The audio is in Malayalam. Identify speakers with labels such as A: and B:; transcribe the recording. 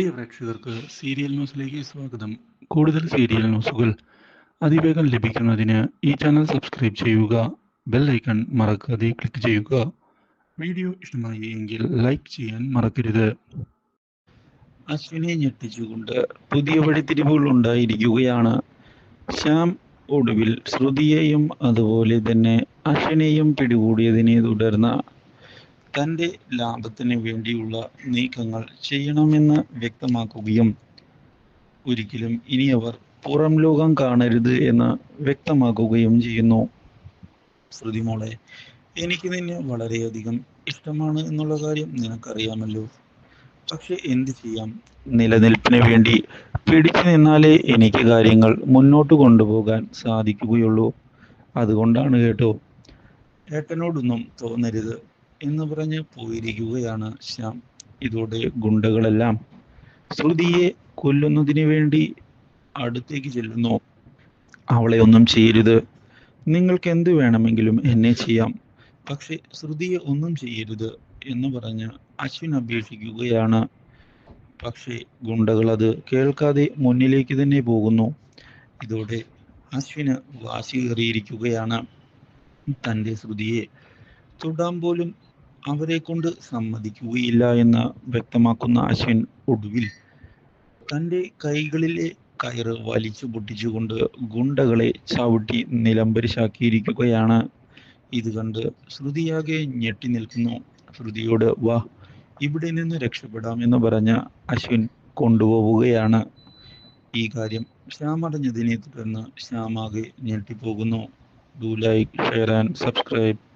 A: പ്രിയ പ്രേക്ഷകർക്ക് സീരിയൽ ന്യൂസിലേക്ക് സ്വാഗതം. കൂടുതൽ സീരിയൽ ന്യൂസുകൾ അതിവേഗം ലഭിക്കുന്നതിന് ഈ ചാനൽ സബ്സ്ക്രൈബ് ചെയ്യുക ബെൽ ഐക്കൺ മറക്കാതെ ക്ലിക്ക് ചെയ്യുക. വീഡിയോ ഇഷ്ടമായി എങ്കിൽ ലൈക്ക് ചെയ്യാൻ മറക്കരുത്. അശ്വിനെ ഞെട്ടിച്ചുകൊണ്ട് പുതിയ വഴിത്തിരിവുകൾ ഉണ്ടായിരിക്കുകയാണ്. ശ്യാം ഒടുവിൽ ശ്രുതിയെയും അതുപോലെ തന്നെ അശ്വിനെയും പിടികൂടിയതിനെ തുടർന്ന് തന്റെ ലാഭത്തിന് വേണ്ടിയുള്ള നീക്കങ്ങൾ ചെയ്യണമെന്ന് വ്യക്തമാക്കുകയും ഒരിക്കലും ഇനി അവർ പുറം ലോകം കാണരുത് എന്ന് വ്യക്തമാക്കുകയും ചെയ്യുന്നു. ശ്രുതി മോളെ എനിക്ക് നിന്നെ വളരെയധികം ഇഷ്ടമാണ് എന്നുള്ള കാര്യം നിനക്കറിയാമല്ലോ. പക്ഷെ എന്ത് ചെയ്യാം? നിലനിൽപ്പിന് വേണ്ടി പിടിച്ചു നിന്നാലേ എനിക്ക് കാര്യങ്ങൾ മുന്നോട്ട് കൊണ്ടുപോകാൻ സാധിക്കുകയുള്ളൂ. അതുകൊണ്ടാണ് കേട്ടോ ഏട്ടനോടൊന്നും തോന്നരുത്. എന്ന് പറഞ്ഞ് പോയിരിക്കുകയാണ് ശ്യാം. ഇതോടെ ഗുണ്ടകളെല്ലാം ശ്രുതിയെ കൊല്ലുന്നതിന് വേണ്ടി അടുത്തേക്ക് ചെല്ലുന്നു. അവളെ ഒന്നും ചെയ്യരുത്. നിങ്ങൾക്ക് എന്ത് വേണമെങ്കിലും എന്നെ ചെയ്യാം. പക്ഷെ ശ്രുതിയെ ഒന്നും ചെയ്യരുത് എന്ന് പറഞ്ഞ് അശ്വിൻ അപേക്ഷിക്കുകയാണ്. പക്ഷേ ഗുണ്ടകൾ അത് കേൾക്കാതെ മുന്നിലേക്ക് തന്നെ പോകുന്നു. ഇതോടെ അശ്വിന് വാശി കയറിയിരിക്കുകയാണ് തന്റെ ശ്രുതിയെ തൊടാൻ പോലും അവരെ കൊണ്ട് സമ്മതിക്കുകയില്ല എന്ന് വ്യക്തമാക്കുന്ന അശ്വിൻ ഒടുവിൽ തന്റെ കൈകളിലെ കയറ് വലിച്ചു പൊട്ടിച്ചുകൊണ്ട് ഗുണ്ടകളെ ചവിട്ടി നിലംപരിശാക്കിയിരിക്കുകയാണ്. ഇത് കണ്ട് ശ്രുതിയാകെ ഞെട്ടി നിൽക്കുന്നു. ശ്രുതിയോട് വാ ഇവിടെ നിന്ന് രക്ഷപ്പെടാം എന്ന് പറഞ്ഞ അശ്വിൻ കൊണ്ടുപോവുകയാണ്. ഈ കാര്യം ശ്യാം അറിഞ്ഞതിനെ തുടർന്ന് ശ്യാമാകെ ഞെട്ടിപ്പോകുന്നു. Do like share and subscribe